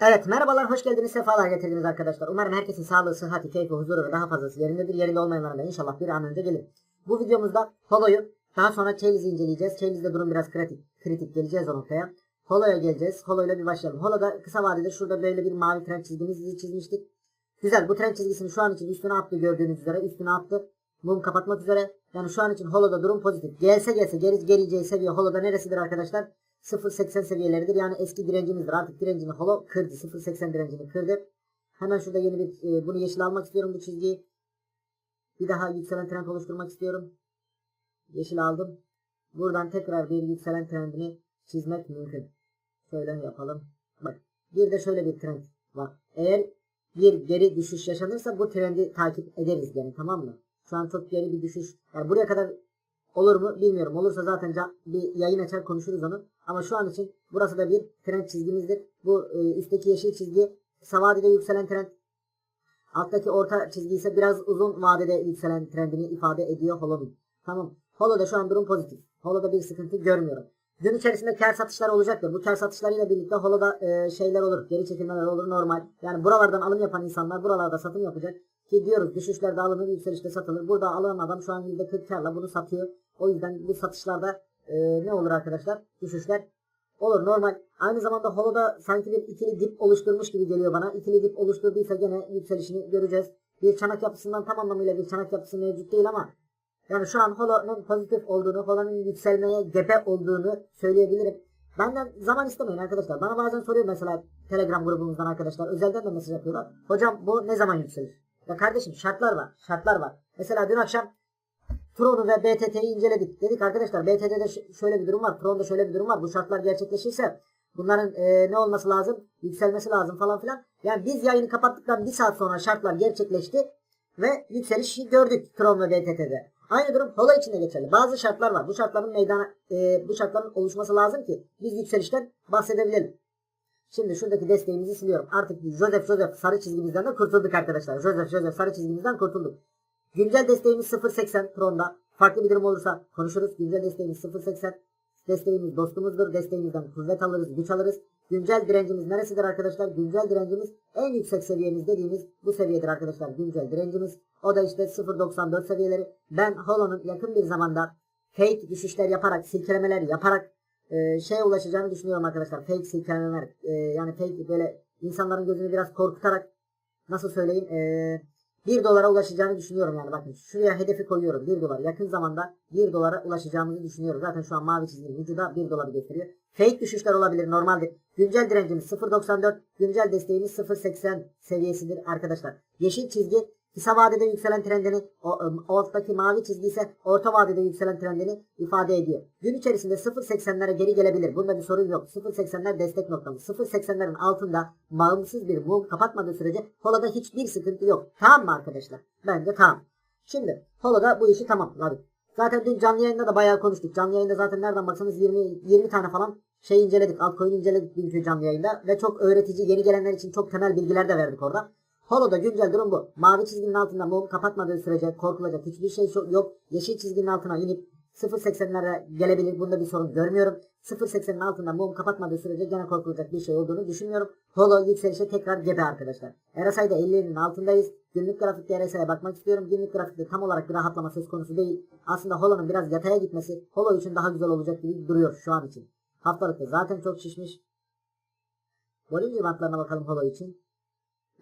Evet merhabalar hoş geldiniz sefalar getirdiniz arkadaşlar. Umarım herkesin sağlığı, sıhhati, keyfi, huzuru ve daha fazlası yerindedir. Yerinde olmayanlara da inşallah bir an önce gelir. Bu videomuzda Holo'yu daha sonra Chailiz'i inceleyeceğiz. Chailiz'de durum biraz kritik, kritik geleceğiz o noktaya. Holo'ya geleceğiz. Holo'yla bir başlayalım. Holo'da kısa vadede şurada böyle bir mavi tren çizgimizi çizmiştik. Güzel bu tren çizgisini şu an için üstüne attı gördüğünüz üzere. Üstüne attı. Mum kapatmak üzere. Yani şu an için Holo'da durum pozitif. Gelse gelse geri geleceği seviye Holo'da neresidir arkadaşlar? 0.80 seviyeleridir. Yani eski direncimizdir. Artık direncini holo kırdı. 0.80 direncini kırdı. Hemen şurada yeni bir e, bunu yeşil almak istiyorum bu çizgiyi. Bir daha yükselen trend oluşturmak istiyorum. Yeşil aldım. Buradan tekrar bir yükselen trendini çizmek mümkün. Şöyle yapalım. Bak bir de şöyle bir trend var. Eğer bir geri düşüş yaşanırsa bu trendi takip ederiz yani tamam mı? Şu an çok geri bir düşüş. Yani buraya kadar Olur mu bilmiyorum. Olursa zaten bir yayın açar konuşuruz onu. Ama şu an için burası da bir trend çizgimizdir. Bu e, üstteki yeşil çizgi kısa yükselen trend. Alttaki orta çizgi ise biraz uzun vadede yükselen trendini ifade ediyor Holo'nun. Tamam. Holo'da şu an durum pozitif. Holo'da bir sıkıntı görmüyorum. Gün içerisinde kar satışlar olacaktır. Bu kar satışlarıyla birlikte Holo'da e, şeyler olur. Geri çekilmeler olur normal. Yani buralardan alım yapan insanlar buralarda satım yapacak. Ki diyoruz düşüşlerde alınır yükselişte satılır. Burada alan adam şu an %40 karla bunu satıyor. O yüzden bu satışlarda e, ne olur arkadaşlar? Düşüşler olur normal. Aynı zamanda Holo'da sanki bir ikili dip oluşturmuş gibi geliyor bana. İkili dip oluşturduysa gene yükselişini göreceğiz. Bir çanak yapısından tam anlamıyla bir çanak yapısı mevcut değil ama yani şu an Holo'nun pozitif olduğunu, Holo'nun yükselmeye gebe olduğunu söyleyebilirim. Benden zaman istemeyin arkadaşlar. Bana bazen soruyor mesela Telegram grubumuzdan arkadaşlar. Özelden de mesaj yapıyorlar. Hocam bu ne zaman yükselir? Ya kardeşim şartlar var. Şartlar var. Mesela dün akşam Tron'u ve BTT'yi inceledik. Dedik arkadaşlar BTT'de şöyle bir durum var. Tron'da şöyle bir durum var. Bu şartlar gerçekleşirse bunların e, ne olması lazım? Yükselmesi lazım falan filan. Yani biz yayını kapattıktan bir saat sonra şartlar gerçekleşti ve yükselişi gördük Tron ve BTT'de. Aynı durum Holo için de geçerli. Bazı şartlar var. Bu şartların meydana e, bu şartların oluşması lazım ki biz yükselişten bahsedebilelim. Şimdi şuradaki desteğimizi siliyorum. Artık Joseph Joseph sarı çizgimizden de kurtulduk arkadaşlar. Joseph Joseph sarı çizgimizden kurtulduk. Güncel desteğimiz 0.80 Tron'da. Farklı bir durum olursa konuşuruz. Güncel desteğimiz 0.80. Desteğimiz dostumuzdur. Desteğimizden kuvvet alırız, güç alırız. Güncel direncimiz neresidir arkadaşlar? Güncel direncimiz en yüksek seviyemiz dediğimiz bu seviyedir arkadaşlar. Güncel direncimiz. O da işte 0.94 seviyeleri. Ben Holo'nun yakın bir zamanda fake düşüşler yaparak, silkelemeler yaparak e, şeye ulaşacağını düşünüyorum arkadaşlar. Fake silkelemeler. e, yani fake böyle insanların gözünü biraz korkutarak nasıl söyleyeyim e, 1 dolara ulaşacağını düşünüyorum yani. Bakın şuraya hedefi koyuyorum. 1 dolar. Yakın zamanda 1 dolara ulaşacağımızı düşünüyorum. Zaten şu an mavi çizginin ucu da 1 doları gösteriyor fake düşüşler olabilir. Normaldir. Güncel direncimiz 0.94 güncel desteğimiz 0.80 seviyesidir arkadaşlar. Yeşil çizgi kısa vadede yükselen trendini o, o alttaki mavi çizgi ise orta vadede yükselen trendini ifade ediyor gün içerisinde 0.80'lere geri gelebilir bunda bir sorun yok 0.80'ler destek noktamız 0.80'lerin altında bağımsız bir mum kapatmadığı sürece Holo'da hiçbir sıkıntı yok. Tamam mı arkadaşlar? Bence tamam. Şimdi Holo'da bu işi tamamladık. Zaten dün canlı yayında da bayağı konuştuk. Canlı yayında zaten nereden baksanız 20 20 tane falan şey inceledik. Altcoin inceledik dünkü canlı yayında ve çok öğretici yeni gelenler için çok temel bilgiler de verdik orada. Holo'da güncel durum bu. Mavi çizginin altında mum kapatmadığı sürece korkulacak hiçbir şey yok. Yeşil çizginin altına inip 0.80'lere gelebilir. Bunda bir sorun görmüyorum. 0.80'in altında mum kapatmadığı sürece gene korkulacak bir şey olduğunu düşünmüyorum. Holo yükselişe tekrar gebe arkadaşlar. RSI'de 50'nin altındayız. Günlük grafikte RSI'ye bakmak istiyorum. Günlük grafikte tam olarak bir rahatlama söz konusu değil. Aslında Holo'nun biraz yataya gitmesi Holo için daha güzel olacak gibi duruyor şu an için. Haftalıkta zaten çok şişmiş. Bollinger bantlarına bakalım Holo için.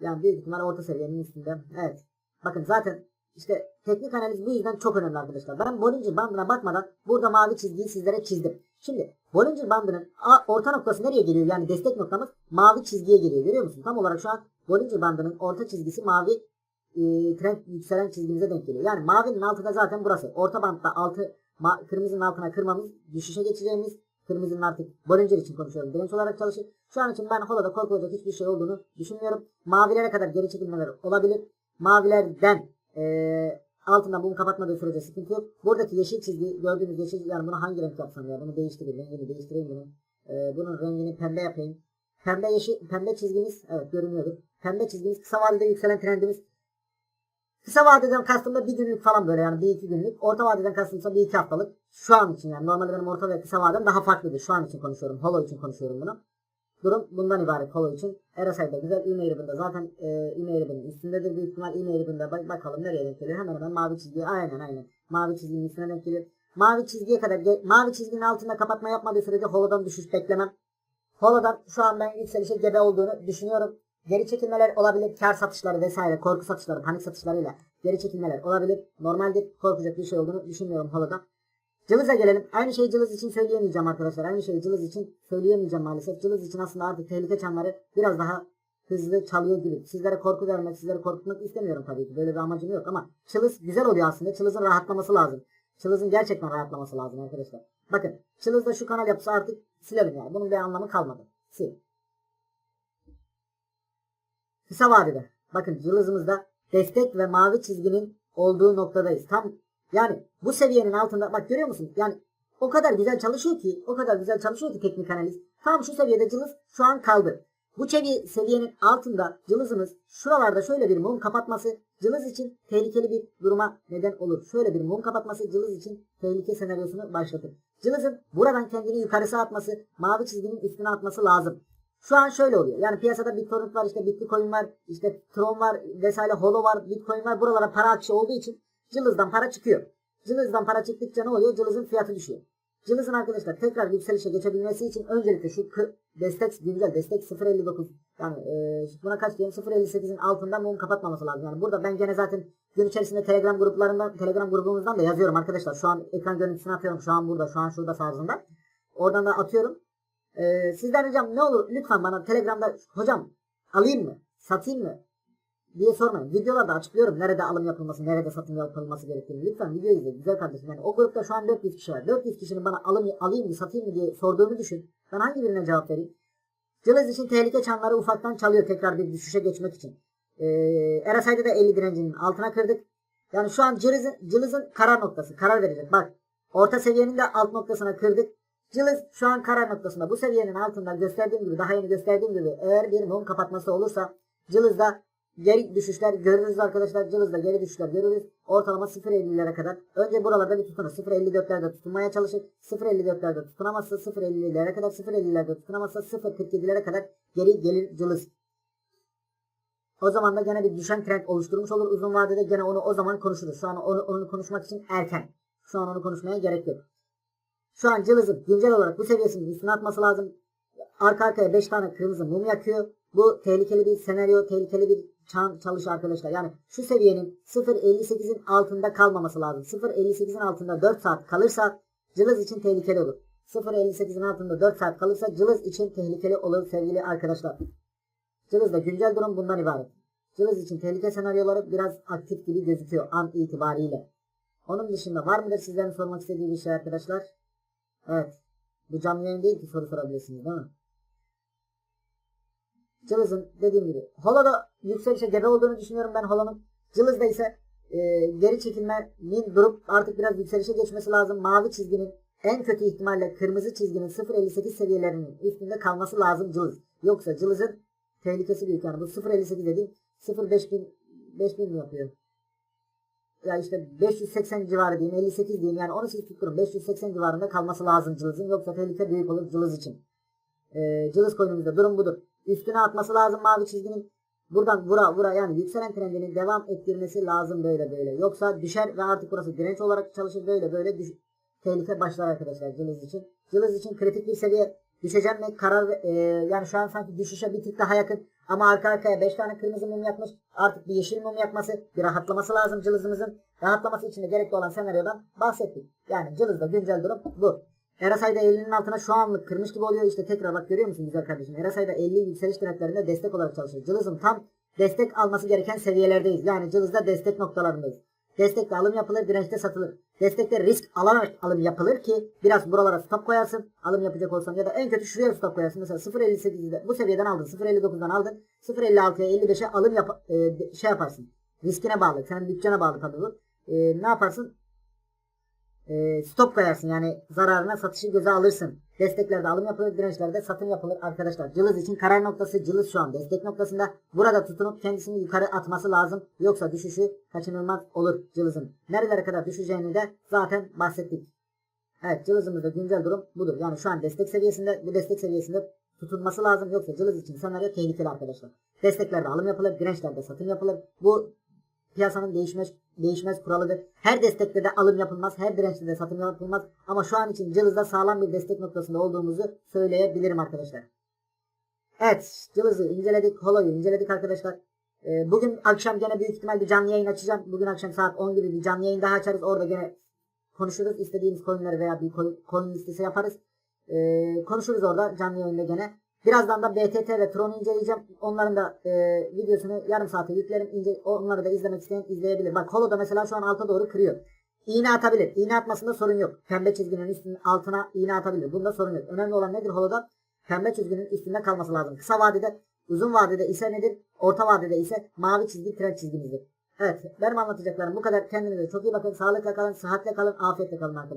Yani büyük ihtimal orta seviyenin üstünde. Evet. Bakın zaten işte teknik analiz bu yüzden çok önemli arkadaşlar. Ben Bollinger bandına bakmadan burada mavi çizgiyi sizlere çizdim. Şimdi Bollinger bandının orta noktası nereye geliyor? Yani destek noktamız mavi çizgiye geliyor. Görüyor musun? Tam olarak şu an Bollinger bandının orta çizgisi mavi e, trend yükselen çizgimize denk geliyor. Yani mavinin altında zaten burası. Orta bantta altı ma- kırmızının altına kırmamız düşüşe geçeceğimiz kırmızının artık Bollinger için konuşuyorum. Direnç olarak çalışır. Şu an için ben Holo'da korkulacak hiçbir şey olduğunu düşünmüyorum. Mavilere kadar geri çekilmeler olabilir. Mavilerden eee altında bunu kapatmadığı sürece sıkıntı yok. Buradaki yeşil çizgi gördüğünüz yeşil yani bunu hangi renk yapsam ya bunu değiştireyim rengini değiştireyim bunu. Eee, bunun rengini pembe yapayım. Pembe yeşil pembe çizgimiz evet görünüyordu. Pembe çizgimiz kısa vadede yükselen trendimiz. Kısa vadeden kastım da bir günlük falan böyle yani bir iki günlük. Orta vadeden kastımsa bir iki haftalık. Şu an için yani normalde benim orta ve kısa vadem daha farklıdır. Şu an için konuşuyorum. Holo için konuşuyorum bunu. durum bundan ibaret Polo için. RSI de güzel. E-mail ribbon'da zaten e, e-mail ribbon'ın üstündedir büyük ihtimal. E-mail ribbon'da bak, bakalım nereye denk geliyor. Hemen hemen mavi çizgi aynen aynen. Mavi çizginin üstüne denk geliyor. Mavi çizgiye kadar mavi çizginin altında kapatma yapmadığı sürece holodan düşüş beklemem. Holodan şu an ben yükselişe gebe olduğunu düşünüyorum. Geri çekilmeler olabilir. Kar satışları vesaire, korku satışları, panik satışlarıyla geri çekilmeler olabilir. Normaldir. Korkacak bir şey olduğunu düşünmüyorum holodan. Cılız'a gelelim. Aynı şeyi Cılız için söyleyemeyeceğim arkadaşlar. Aynı şeyi Cılız için söyleyemeyeceğim maalesef. Cılız için aslında artık tehlike çanları biraz daha hızlı çalıyor gibi. Sizlere korku vermek, sizlere korkutmak istemiyorum tabii ki. Böyle bir amacım yok ama Çılız güzel oluyor aslında. Çılız'ın rahatlaması lazım. Çılız'ın gerçekten rahatlaması lazım arkadaşlar. Bakın Çılız'da şu kanal yapısı artık silelim yani. Bunun bir anlamı kalmadı. Sil. Kısa vadede. Bakın Cılız'ımızda destek ve mavi çizginin olduğu noktadayız. Tam yani bu seviyenin altında bak görüyor musun? Yani o kadar güzel çalışıyor ki, o kadar güzel çalışıyor ki teknik analiz. Tam şu seviyede cılız şu an kaldı. Bu seviye, seviyenin altında cılızımız şuralarda şöyle bir mum kapatması cılız için tehlikeli bir duruma neden olur. Şöyle bir mum kapatması cılız için tehlike senaryosunu başlatır. Cılızın buradan kendini yukarısı atması, mavi çizginin üstüne atması lazım. Şu an şöyle oluyor. Yani piyasada BitTorrent var, işte Bitcoin var, işte Tron var, vesaire Holo var, Bitcoin var. Buralara para akışı olduğu için cılızdan para çıkıyor. Cılızdan para çıktıkça ne oluyor? Cılızın fiyatı düşüyor. Cılızın arkadaşlar tekrar yükselişe geçebilmesi için öncelikle şu destek güncel destek 0.59 yani e, buna kaç diyelim 0.58'in altından mum kapatmaması lazım. Yani burada ben gene zaten gün içerisinde Telegram gruplarından Telegram grubumuzdan da yazıyorum arkadaşlar. Şu an ekran görüntüsünü atıyorum. Şu an burada, şu an şurada tarzında. Oradan da atıyorum. E, sizden ricam ne olur lütfen bana Telegram'da hocam alayım mı? Satayım mı? diye sormayın. Videolarda açıklıyorum nerede alım yapılması, nerede satım yapılması gerektiğini. Lütfen video izleyin güzel kardeşim. Yani o grupta şu an 400 kişi var. 400 kişinin bana alım, alayım mı, satayım mı diye sorduğunu düşün. Ben hangi birine cevap vereyim? Cılız için tehlike çanları ufaktan çalıyor tekrar bir düşüşe geçmek için. Ee, RSI'de de 50 direncinin altına kırdık. Yani şu an Cılız'ın, Cılız'ın karar noktası. Karar verecek. Bak orta seviyenin de alt noktasına kırdık. Cılız şu an karar noktasında. Bu seviyenin altında gösterdiğim gibi daha yeni gösterdiğim gibi eğer bir mum kapatması olursa Cılız'da geri düşüşler görürüz arkadaşlar. Cılız'da geri düşüşler görürüz. Ortalama 0.50'lere kadar. Önce buralarda bir tutunur. 0.54'lerde tutunmaya çalışır. 0.54'lerde tutunamazsa 0.50'lere kadar 0.50'lerde tutunamazsa 0.47'lere kadar geri gelir Cılız. O zaman da gene bir düşen trend oluşturmuş olur. Uzun vadede gene onu o zaman konuşuruz. Şu an onu, onu konuşmak için erken. Şu an onu konuşmaya gerek yok. Şu an Cılız'ın güncel olarak bu seviyesinin üstüne atması lazım. Arka arkaya 5 tane kırmızı mum yakıyor. Bu tehlikeli bir senaryo, tehlikeli bir çan çalış arkadaşlar. Yani şu seviyenin 0.58'in altında kalmaması lazım. 0.58'in altında 4 saat kalırsa Cılız için tehlikeli olur. 0.58'in altında 4 saat kalırsa Cılız için tehlikeli olur sevgili arkadaşlar. Cılız'da güncel durum bundan ibaret. Cılız için tehlike senaryoları biraz aktif gibi gözüküyor an itibariyle. Onun dışında var mıdır sizlerin sormak istediği bir şey arkadaşlar? Evet. Bu canlı yayın değil ki soru sorabilirsiniz değil mi? Cılız'ın dediğim gibi Hola'da yükselişe gebe olduğunu düşünüyorum ben Hola'nın. Cılız'da ise e, geri çekilmenin durup artık biraz yükselişe geçmesi lazım. Mavi çizginin en kötü ihtimalle kırmızı çizginin 0.58 seviyelerinin üstünde kalması lazım Cılız. Yoksa Cılız'ın tehlikesi büyük yani bu 0.58 dediğim 0.5000 5000 mi yapıyor? Ya işte 580 civarı diyeyim 58 diyeyim yani onu siz tutturun 580 civarında kalması lazım Cılız'ın yoksa tehlike büyük olur Cılız için. Ee, Cılız coin'imizde durum budur. Üstüne atması lazım mavi çizginin. Buradan vura vura yani yükselen trendini devam ettirmesi lazım böyle böyle. Yoksa düşer ve artık burası direnç olarak çalışır böyle böyle düş tehlike başlar arkadaşlar Cılız için. Cılız için kritik bir seviye düşeceğim mi karar e, yani şu an sanki düşüşe bir tık daha yakın ama arka arkaya 5 tane kırmızı mum yakmış artık bir yeşil mum yakması bir rahatlaması lazım cılızımızın rahatlaması için de gerekli olan senaryodan bahsettik. Yani cılızda güncel durum bu. RSI'da 50'nin altına şu anlık kırmış gibi oluyor. İşte tekrar bak görüyor musun güzel kardeşim? RSI'da 50 yükseliş trendlerinde destek olarak çalışıyor. Cılız'ın tam destek alması gereken seviyelerdeyiz. Yani Cılız'da destek noktalarındayız. Destekte alım yapılır, dirençte satılır. Destekte risk alarak alım yapılır ki biraz buralara stop koyarsın. Alım yapacak olsan ya da en kötü şuraya stop koyarsın. Mesela 0.58'de bu seviyeden aldın, 0.59'dan aldın. 0.56'ya 55'e alım yap e, şey yaparsın. Riskine bağlı, senin bütçene bağlı tabii bu. E, ne yaparsın? e, stop koyarsın yani zararına satışı göze alırsın. Desteklerde alım yapılır, dirençlerde satım yapılır arkadaşlar. Cılız için karar noktası Cılız şu an destek noktasında. Burada tutunup kendisini yukarı atması lazım. Yoksa düşüşü kaçınılmaz olur Cılız'ın. Nerelere kadar düşeceğini de zaten bahsettik. Evet Cılız'ımızda güncel durum budur. Yani şu an destek seviyesinde bu destek seviyesinde tutunması lazım. Yoksa cılız için senaryo tehlikeli arkadaşlar. Desteklerde alım yapılır, dirençlerde satım yapılır. Bu piyasanın değişmez değişmez kuralıdır. Her destekte de alım yapılmaz, her dirençte de satım yapılmaz. Ama şu an için cılızda sağlam bir destek noktasında olduğumuzu söyleyebilirim arkadaşlar. Evet, cılızı inceledik, holoyu inceledik arkadaşlar. Ee, bugün akşam gene büyük ihtimal bir canlı yayın açacağım. Bugün akşam saat 10 gibi bir canlı yayın daha açarız. Orada gene konuşuruz. İstediğiniz coinleri veya bir coin listesi yaparız. Ee, konuşuruz orada canlı yayında gene. Birazdan da BTT ve Tron'u inceleyeceğim. Onların da e, videosunu yarım saate yüklerim. İnce, onları da izlemek isteyen izleyebilir. Bak Holo da mesela şu an alta doğru kırıyor. İğne atabilir. İğne atmasında sorun yok. Pembe çizginin üstünün altına iğne atabilir. Bunda sorun yok. Önemli olan nedir Holo'da? Pembe çizginin üstünde kalması lazım. Kısa vadede, uzun vadede ise nedir? Orta vadede ise mavi çizgi trend çizgimizdir. Evet, benim anlatacaklarım bu kadar. Kendinize çok iyi bakın. Sağlıkla kalın, sıhhatle kalın, afiyetle kalın arkadaşlar.